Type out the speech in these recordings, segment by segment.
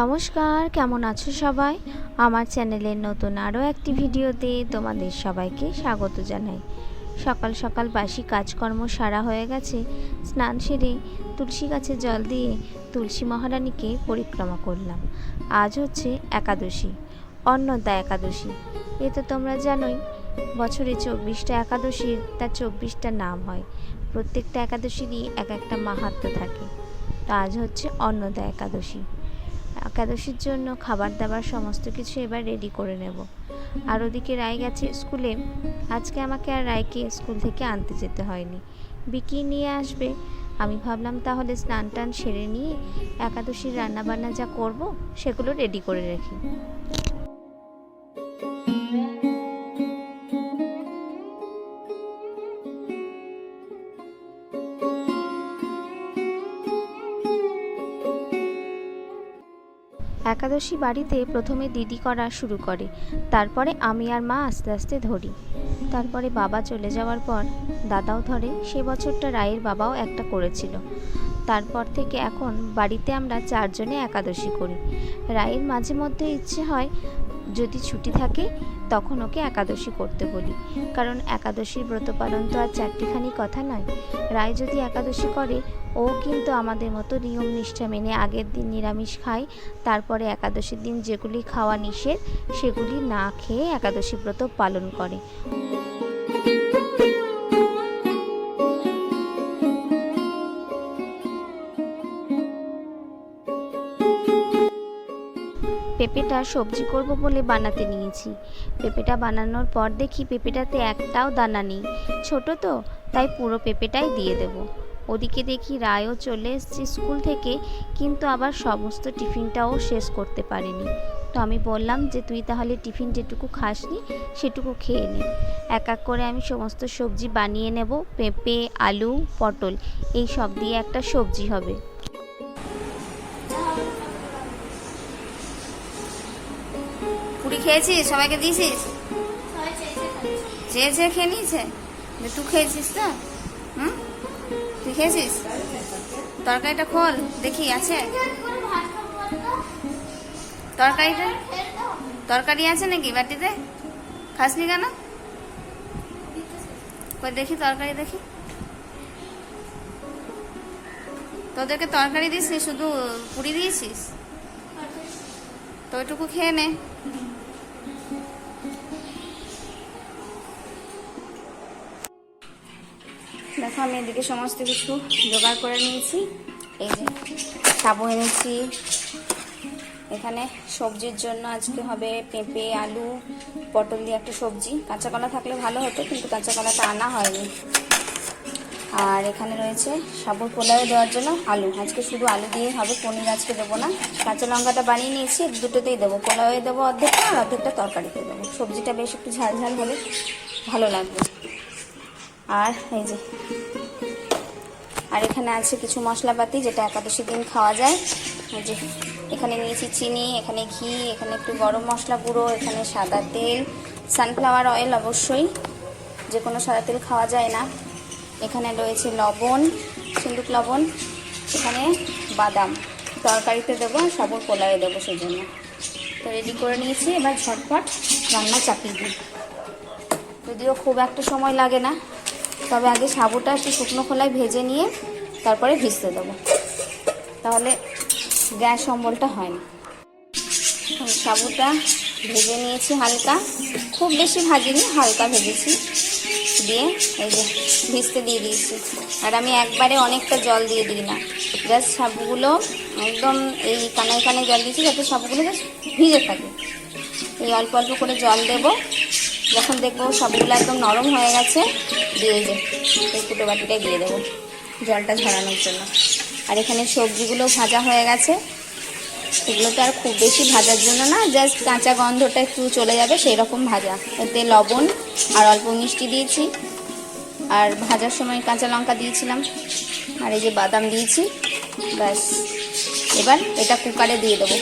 নমস্কার, কেমন আছো সবাই? আমার চ্যানেলের নতুন আরও একটি ভিডিওতে তোমাদের সবাইকে স্বাগত জানাই। সকাল সকাল বাসি কাজকর্ম সারা হয়ে গেছে। স্নান সেরে তুলসী গাছে জল দিয়ে তুলসী মহারানীকে পরিক্রমা করলাম। আজ হচ্ছে একাদশী, অন্নদা একাদশী। এ তো তোমরা জানোই, বছরে চব্বিশটা একাদশীর তার চব্বিশটা নাম হয়। প্রত্যেকটা একাদশীরই এক একটা মাহাত্ম থাকে। তো আজ হচ্ছে অন্নদা একাদশী। একাদশীর জন্য খাবার দাবার সমস্ত কিছু এবার রেডি করে নেব। আর ওদিকে রায় গেছে স্কুলে। আজকে আমাকে আর রায়কে স্কুল থেকে আনতে যেতে হয়নি। বিকি নিয়ে আসবে। আমি ভাবলাম তাহলে স্নান টান সেরে নিয়ে একাদশীর রান্নাবান্না যা করব সেগুলো রেডি করে রাখি। একাদশী বাড়িতে প্রথমে দিদি করা শুরু করে, তারপরে আমি আর মা আস্তে আস্তে ধরি। তারপরে বাবা চলে যাওয়ার পর দাদাও ধরে, সে বছরটা রায়ের বাবাও একটা করেছিল। তারপর থেকে এখন বাড়িতে আমরা চারজনে একাদশী করি। রায়ের মাঝে মধ্যে ইচ্ছে হয় যদি ছুটি থাকে, তখন ওকে একাদশী করতে বলি। কারণ একাদশীর ব্রত পালন তো আর চারটিখানি কথা নয়। রায় যদি একাদশী করে, ও কিন্তু আমাদের মতো নিয়ম নিষ্ঠা মেনে আগের দিন নিরামিষ খায়, তারপরে একাদশীর দিন যেগুলি খাওয়া নিষেধ, সেগুলি না খেয়ে একাদশী ব্রত পালন করে। পেঁপেটা সবজি করব বলে বানাতে নিয়েছি। পেঁপেটা বানানোর পর দেখি পেঁপেটাতে একটাও দানা নেই। ছোট তো, তাই পুরো পেঁপেটাই দিয়ে দেব। ওদিকে দেখি রায়ও চলে এসছে স্কুল থেকে, কিন্তু আবার সমস্ত টিফিনটাও শেষ করতে পারেনি। তো আমি বললাম যে, তুই তাহলে টিফিন যেটুকু খাসনি, সেটুকু খেয়ে নে। এক এক করে আমি সমস্ত সবজি বানিয়ে নেব। পেঁপে, আলু, পটল, এই সব দিয়ে একটা সবজি হবে। খেয়েছিস? সবাইকে দিয়েছিস? চেয়ে চেয়ে খেয়ে নিয়েছে? তুই খেয়েছিস তো? হুম? তুই খেয়েছিস? তরকারিটা খোল দেখি আছে? তরকারিটা? তরকারি আছে নাকি বাটিতে? খাসনি কেন? কই দেখি তরকারি দেখি। তোদেরকে তরকারি দিসনি শুধু পুরি দিয়েছিস? তো ওইটুকু খেয়ে নে। আমি এদিকে সমস্ত কিছু জোগাড় করে নিয়েছি। এই যে সাবু এনেছি। এখানে সবজির জন্য আজকে হবে পেঁপে, আলু, পটল দিয়ে একটা সবজি। কাঁচা কলা থাকলে ভালো হতো, কিন্তু কাঁচা কলাটা আনা হয়নি। আর এখানে রয়েছে সাবুর পোলাও দেওয়ার জন্য আলু। আজকে শুধু আলু দিয়ে হবে, পনির আজকে দেবো না। কাঁচা লঙ্কাটা বানিয়ে নিয়েছি, দুটোতেই দেবো। পোলাওয়ে দেবো অর্ধেকটা আর অর্ধেকটা তরকারিতে দেবো। সবজিটা বেশ একটু ঝাল ঝাল হলে ভালো লাগবে। আর এই যে আর এখানে আছে কিছু মশলাপাতি যেটা একাদশী দিন খাওয়া যায়। যে এখানে নিয়েছি চিনি, এখানে ঘি, এখানে একটু গরম মশলা গুঁড়ো, এখানে সাদা তেল সানফ্লাওয়ার অয়েল অবশ্যই। যে কোনো সাদা তেল খাওয়া যায় না। এখানে রয়েছে লবণ, সিন্দুক লবণ, এখানে বাদাম। তরকারিতে দেবো, সাবুর পোলাওয়ে দেবো সেই জন্য তো রেডি করে নিয়েছি, এবার ঝটপট রান্না চাপিয়ে দিই। যদিও খুব একটা সময় লাগে না তবে আগে সাবুটা একটু শুকনো খোলায় ভেজে নিয়ে তারপরে ভিজতে দেবো। তাহলে গ্যাস অম্বলটা হয় না। সাবুটা ভেজে নিয়েছি হালকা। খুব বেশি ভাজিনি, হালকা ভেজেছি। দিয়ে এই যে ভিজতে দিয়ে দিয়েছি। আর আমি একবারে অনেকটা জল দিয়ে দিই না। জাস্ট সাবুগুলো একদম এই কানায় কানায় জল দিয়েছি যাতে সাবুগুলো জাস্ট ভিজে থাকে। এই অল্প অল্প করে জল দেবো। যখন দেখব সবগুলো একদম নরম হয়ে গেছে। দিয়ে যে এই কুটো বাটিটাই দিয়ে দেবো জলটা ঝরানোর জন্য। আর এখানে সবজিগুলো ভাজা হয়ে গেছে। এগুলো তো আর খুব বেশি ভাজার জন্য না, জাস্ট কাঁচা গন্ধটা একটু চলে যাবে সেই রকম ভাজা। এতে লবণ আর অল্প মিষ্টি দিয়েছি। আর ভাজার সময় কাঁচা লঙ্কা দিয়েছিলাম। আর এই যে বাদাম দিয়েছি। ব্যাস। এবার এটা কুকারে দিয়ে দেবো।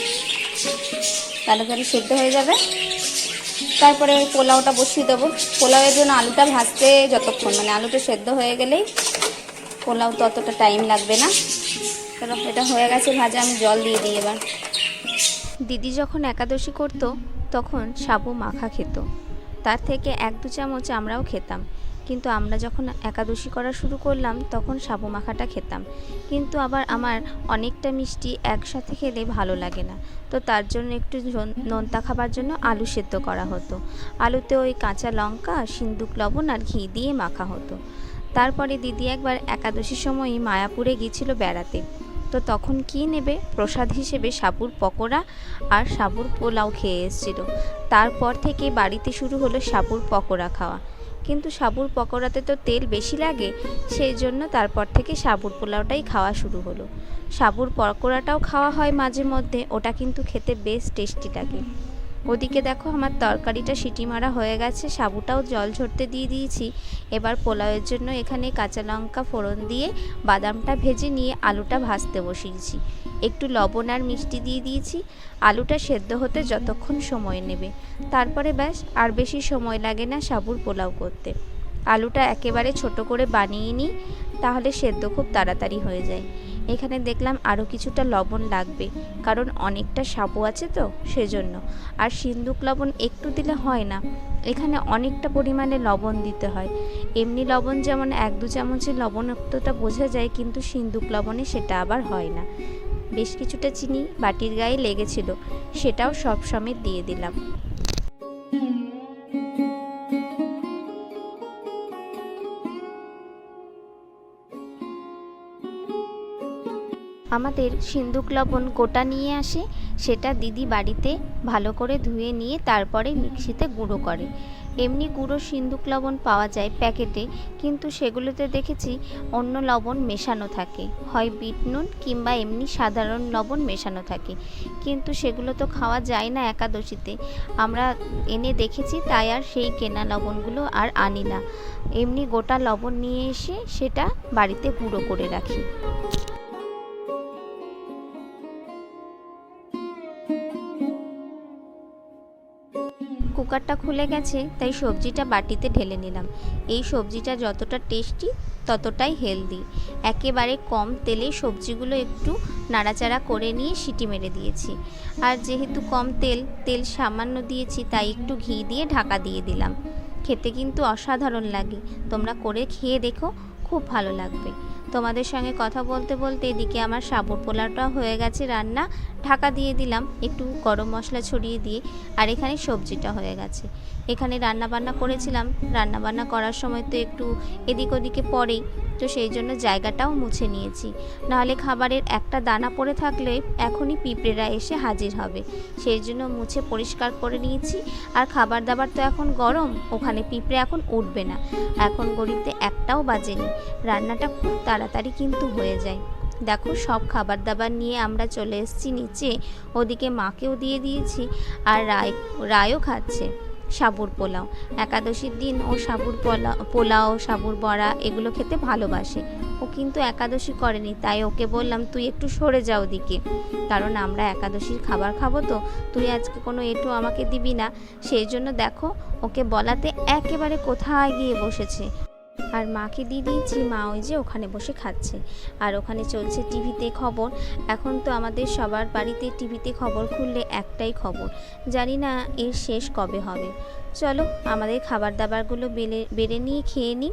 তাড়াতাড়ি সেদ্ধ হয়ে যাবে। তারপরে পোলাওটা বসিয়ে দেবো। পোলাওয়ের জন্য আলুটা ভাজতে যতক্ষণ মানে আলুটা সেদ্ধ হয়ে গেলেই পোলাও তো অতটা টাইম লাগবে না। চলো, এটা হয়ে গেছে ভাজা, আমি জল দিয়ে দিই এবার। দিদি যখন একাদশী করতো, তখন সাবু মাখা খেত। তার থেকে এক দু চামচ আমরাও খেতাম। কিন্তু আমরা যখন একাদশী করা শুরু করলাম, তখন সাবু মাখাটা খেতাম। কিন্তু আবার আমার অনেকটা মিষ্টি একসাথে খেলে ভালো লাগে না। তো তার জন্য একটু নোনতা খাবার জন্য আলু সেদ্ধ করা হতো। আলুতে ওই কাঁচা লঙ্কা, সিন্দুক লবণ আর ঘি দিয়ে মাখা হতো। তারপরে দিদি একবার একাদশীর সময়ই মায়াপুরে গিয়েছিল বেড়াতে। তো তখন কি নেবে? প্রসাদ হিসেবে সাবুর পকোড়া আর সাবুর পোলাও খেয়ে এসেছিল। তারপর থেকে বাড়িতে শুরু হলো সাবুর পকোড়া খাওয়া। কিন্তু সাবুর পকোড়াতে তো তেল বেশি লাগে, সেই জন্য তারপর থেকে সাবুর পোলাওটাই খাওয়া শুরু হলো। সাবুর পকোড়াটাও খাওয়া হয় মাঝে মধ্যে, ওটা কিন্তু খেতে বেশ টেস্টি লাগে। ওদিকে দেখো আমার তরকারিটা সিটি মারা হয়ে গেছে, সাবুটাও জল ঝরতে দিয়ে দিয়েছি। এবার পোলাওয়ের জন্য এখানে কাঁচা লঙ্কা ফোড়ন দিয়ে বাদামটা ভেজে নিয়ে আলুটা ভাজতে বসিয়েছি। একটু লবণ আর মিষ্টি দিয়ে দিয়েছি, আলুটা সেদ্ধ হতে যতক্ষণ সময় নেবে। তারপরে ব্যাস, আর বেশি সময় লাগে না সাবুর পোলাও করতে। আলুটা একেবারে ছোট করে বানিয়ে নিই, তাহলে সেদ্ধ খুব তাড়াতাড়ি হয়ে যায়। এখানে দেখলাম আরও কিছুটা লবণ লাগবে, কারণ অনেকটা সাবু আছে তো সেজন্য। আর সিন্দুক লবণ একটু দিলে হয় না, এখানে অনেকটা পরিমাণে লবণ দিতে হয়। এমনি লবণ যেমন এক দু চামচের লবণাক্তটা বোঝা যায়, কিন্তু সিন্দুক লবণে সেটা আবার হয় না। বেশ কিছুটা চিনি বাটির গায়ে লেগেছিল, সেটাও সব সমেত দিয়ে দিলাম। আমাদের সিন্দুক লবণ গোটা নিয়ে আসে, সেটা দিদি বাড়িতে ভালো করে ধুয়ে নিয়ে তারপরে মিক্সিতে গুঁড়ো করে। এমনি গুঁড়ো সিন্দুক লবণ পাওয়া যায় প্যাকেটে, কিন্তু সেগুলোতে দেখেছি অন্য লবণ মেশানো থাকে। হয় বিট নুন কিংবা এমনি সাধারণ লবণ মেশানো থাকে। কিন্তু সেগুলো তো খাওয়া যায় না একাদশীতে। আমরা এনে দেখেছি, তাই আর সেই কেনা লবণগুলো আর আনি না। এমনি গোটা লবণ নিয়ে এসে সেটা বাড়িতে গুঁড়ো করে রাখি। কুকারটা খুলে গেছে, তাই সবজিটা বাটিতে ঢেলে নিলাম। এই সবজিটা যতটা টেস্টি, ততটাই হেলদি। একেবারে কম তেলে সবজিগুলো একটু নাড়াচাড়া করে নিয়ে সিটি মেরে দিয়েছি। আর যেহেতু কম তেল তেল সামান্য দিয়েছি, তাই একটু ঘি দিয়ে ঢাকা দিয়ে দিলাম। খেতে কিন্তু অসাধারণ লাগে। তোমরা করে খেয়ে দেখো, খুব ভালো লাগবে। তোমাদের সঙ্গে কথা বলতে বলতে এদিকে আমার সাবুর পোলাওটা হয়ে গেছে রান্না। ঢাকা দিয়ে দিলাম একটু গরম মশলা ছড়িয়ে দিয়ে, আর এখানে সবজিটা হয়ে গেছে। এখানে রান্না বান্না করেছিলাম। রান্না বান্না করার সময় তো একটু এদিক ওদিকে পড়েই তো সেই জন্য জায়গাটাও মুছে নিয়েছি। নাহলে খাবারের একটা দানা পড়ে থাকলে এখনই পিঁপড়েরা এসে হাজির হবে। সেই জন্য মুছে পরিষ্কার করে নিয়েছি। আর খাবার দাবার তো এখন গরম, ওখানে পিঁপড়ে এখন উঠবে না। এখন গড়িতে একটাও বাজেনি। রান্নাটা খুব তাড়াতাড়ি কিন্তু হয়ে যায়। দেখো, সব খাবার দাবার নিয়ে আমরা চলে এসেছি নিচে। ওদিকে মাকেও দিয়ে দিয়েছি আর রায়, রায়ও খাচ্ছে। সাবুর পোলাও। একাদশীর দিন ও সাবুর পোলাও পোলাও, সাবুর বড়া এগুলো খেতে ভালোবাসে। ও কিন্তু একাদশী করেনি, তাই ওকে বললাম, তুই একটু সরে যাও দিকে কারণ আমরা একাদশীর খাবার খাব তো, তুই আজকে কোনো এটু আমাকে দিবি না। সেই জন্য দেখো, ওকে বলাতে একেবারে কোথায় গিয়ে বসেছে? আর মাকে দিয়ে দিয়েছি, মা ওই যে ওখানে বসে খাচ্ছে। আর ওখানে চলছে টিভিতে খবর। এখন তো আমাদের সবার বাড়িতে টিভিতে খবর খুললে একটাই খবর। জানি না এর শেষ কবে হবে। চলো, আমাদের খাবার দাবারগুলো বেড়ে বেড়ে নিয়ে খেয়ে নিই